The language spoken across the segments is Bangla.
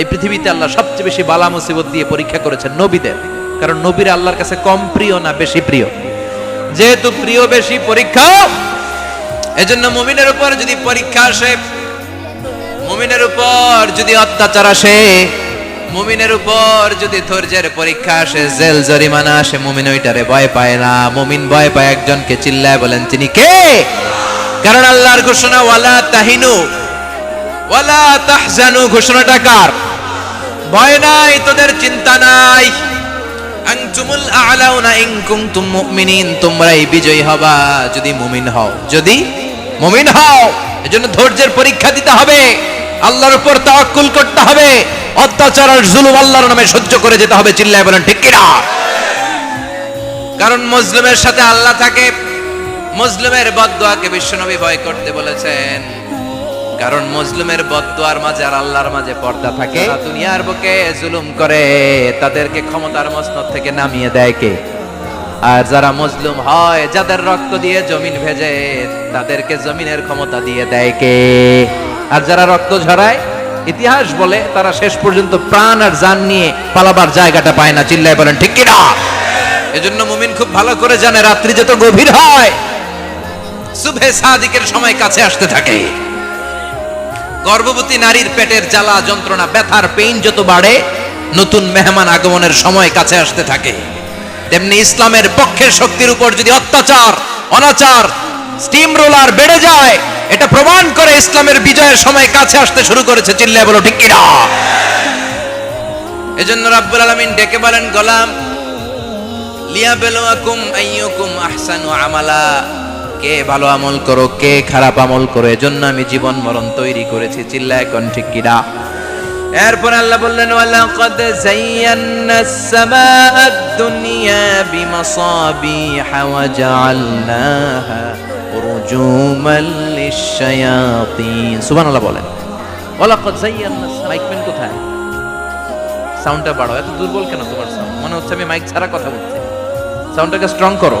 এই পৃথিবীতে আল্লাহ সবচেয়ে বেশি বালা মুসিবত দিয়ে পরীক্ষা করেছেন নবীদের। কারণ নবীরা আল্লাহর কাছে কম প্রিয় না বেশি প্রিয়? যেহেতু প্রিয় বেশি পরীক্ষা, এজন্য মুমিনের উপর যদি পরীক্ষা আসে, মুমিনের উপর যদি অত্যাচার আসে, মুমিনের উপর যদি ধৈর্যের পরীক্ষা আসে, জেল জরিমানা আসে, মুমিন ওইটারে ভয় পায় না। মুমিন ভয় পায় একজনকে, চিল্লায় বলেন, তিনি কে? কারণ আল্লাহর ঘোষণা, ওয়ালা তাহিনু ঘোষণাটা কার? ভয় নাই, তোদের চিন্তা নাই। বিজয়ী হবা যদি মুমিন হও। যদি এজন্য ধৈর্যের পরীক্ষা দিতে হবে। আল্লাহর উপর তাওয়াক্কুল করতে হবে। অত্যাচার আর জুলুম আল্লাহর নামে সহ্য করে যেতে হবে, চিল্লায় বলেন, ঠিক কিনা? কারণ মুসলিমের সাথে আল্লাহ থাকে। মুসলিমের বদদোয়াকে বিশ্বনবী ভয় করতে বলেছেন। কারণ মুসলিমের বদদোয়ার মাঝে আর আল্লাহর মাঝে পর্দা থাকে। দুনিয়ার বুকে জুলুম করে তাদেরকে ক্ষমতার মসনদ থেকে নামিয়ে দেয় কে? আর যারা মুসলিম হয় যাদের রক্ত দিয়ে জমিন ভেজে তাদেরকে জমিনের ক্ষমতা দিয়ে দেয় কে? আর যারা রক্ত ঝরায় ইতিহাস বলে তারা শেষ পর্যন্ত প্রাণ আর জান নিয়ে পালাবার জায়গাটা পায় না। চিল্লায় বলেন ঠিক কিনা? এজন্য মুমিন খুব ভালো করে জানে রাত্রি যত গভীর হয় সুবহে সাদিকের সময় কাছে আসতে থাকে। গর্ভবতী নারীর পেটের জ্বালা যন্ত্রণা, ব্যথার পেইন যত বাড়ে, নতুন মেহমান আগমনের সময় কাছে আসতে থাকে। তেমনি ইসলামের পক্ষের শক্তির উপর যদি অত্যাচার, অনাচার স্টিম রোলার বেড়ে যায়, এটা প্রমাণ করে ইসলামের বিজয়ের সময় কাছে আসতে শুরু করেছে। চিল্লায় বলো, ঠিক কিনা? এজন্য রাব্বুল আলামিন ডেকে বলেন, গোলাম, লিয়াবেলুয়াকুম আইয়ুকুম আহসানু আমালা। কে ভালো আমল করো কে খারাপ আমল করো এজন্য আমি জীবন মরণ তৈরি করেছি চিল্লা এখন ঠিক এরপর আল্লাহ বললেন, ওয়ালাকাদ যায়্যানা আস-সামাআ দুনিয়া বিমাসাবিহা ওয়া জাআলনাহা রুজুমান লিশ-শায়াতিন। সুবহানাল্লাহ বলেন, ওয়ালাকাদ যায়্যানা মাইকম্যান কোথায়? সাউন্ডটা বাড়াও, এত দুর্বল কেন তোমার সাউন্ড মনে হচ্ছে আমি মাইক ছাড়া কথা বলছি। সাউন্ডটাকে স্ট্রং করো।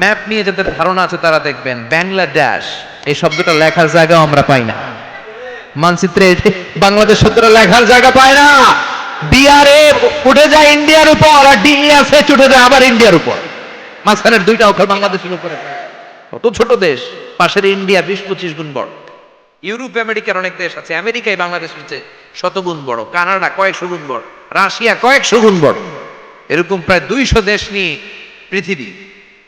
ম্যাপ নিয়ে যাদের ধারণা আছে তারা দেখবেন, বাংলাদেশ, এই শব্দটা লেখার জায়গাও আমরা পাই না। মানচিত্রে বাংলাদেশ শব্দটা লেখার জায়গা পায় না। ডিআরএ উঠে যায় ইন্ডিয়ার উপর আর ডিএসএ উঠে যায় আবার ইন্ডিয়ার উপর। মাঝখানের দুইটা অক্ষর বাংলাদেশের উপরে কত ছোট দেশ, পাশের ইন্ডিয়া বিশ পঁচিশ গুণ বড়। ইউরোপ, আমেরিকার অনেক দেশ আছে, আমেরিকায় বাংলাদেশের চেয়ে শতগুণ বড়, কানাডা কয়েকশো গুণ বড়, রাশিয়া কয়েকশো গুণ বড়। এরকম প্রায় দুইশো দেশ নিয়ে পৃথিবী।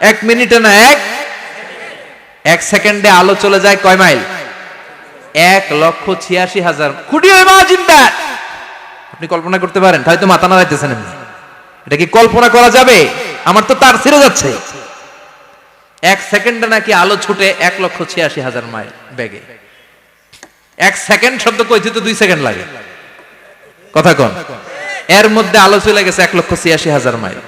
এক মিনিটে না, এক? এক সেকেন্ডে আলো চলে যায় কয় মাইল? এক লক্ষ ছিয়াশি হাজার। আপনি কল্পনা করতে পারেন হয়তো মাথা নাড়াইতেছেন এমনি। এটা কি কল্পনা করা যাবে? আমার তো তার ছিঁড়ে যাচ্ছে। এক সেকেন্ডে নাকি আলো ছুটে এক লক্ষ ছিয়াশি হাজার মাইল বেগে। এক সেকেন্ড শব্দ কইতে তো দুই সেকেন্ড লাগে। কথা কোন। এর মধ্যে আলো চলে গেছে এক লক্ষ ছিয়াশি হাজার মাইল।